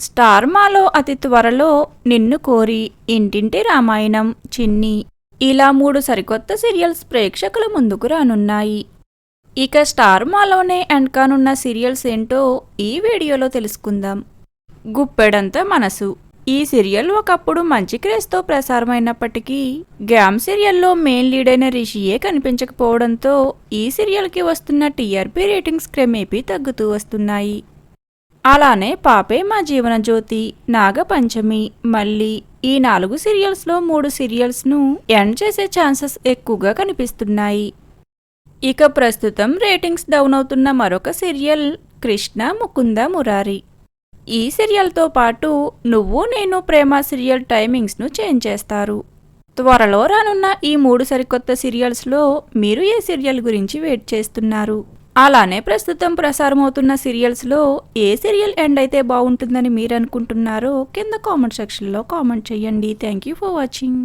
స్టార్మాలో అతి త్వరలో నిన్ను కోరి ఇంటింటి రామాయణం చిన్ని. ఇలా మూడు సరికొత్త సీరియల్స్ ప్రేక్షకుల ముందుకు రానున్నాయి. ఇక స్టార్మాలోనే ఎండ్ కానున్న సీరియల్స్ ఏంటో ఈ వీడియోలో తెలుసుకుందాం. గుప్పెడంత మనసు. ఈ సీరియల్ ఒకప్పుడు మంచి క్రేజ్తో ప్రసారమైనప్పటికీ గ్యామ్ సీరియల్లో మెయిన్ లీడ్ అయిన రిషియే కనిపించకపోవడంతో ఈ సీరియల్కి వస్తున్న టీఆర్పీ రేటింగ్స్ క్రమేపీ తగ్గుతూ వస్తున్నాయి. అలానే పాపే మా జీవన జ్యోతి నాగపంచమి. మళ్ళీ ఈ నాలుగు సీరియల్స్లో మూడు సీరియల్స్ను ఎండ్ చేసే ఛాన్సెస్ ఎక్కువగా కనిపిస్తున్నాయి. ఇక ప్రస్తుతం రేటింగ్స్ డౌన్ అవుతున్న మరొక సీరియల్ కృష్ణ ముకుంద మురారి. ఈ సీరియల్తో పాటు నువ్వు నేను ప్రేమ సీరియల్ టైమింగ్స్ను చేంజ్ చేస్తారు. త్వరలో రానున్న ఈ మూడు సరికొత్త సీరియల్స్లో మీరు ఏ సీరియల్ గురించి వెయిట్ చేస్తున్నారు? అలానే ప్రస్తుతం ప్రసారమవుతున్న సీరియల్స్లో ఏ సీరియల్ ఎండ్ అయితే బాగుంటుందని మీరు అనుకుంటున్నారో కింద కామెంట్ సెక్షన్లో కామెంట్ చేయండి. Thank you for watching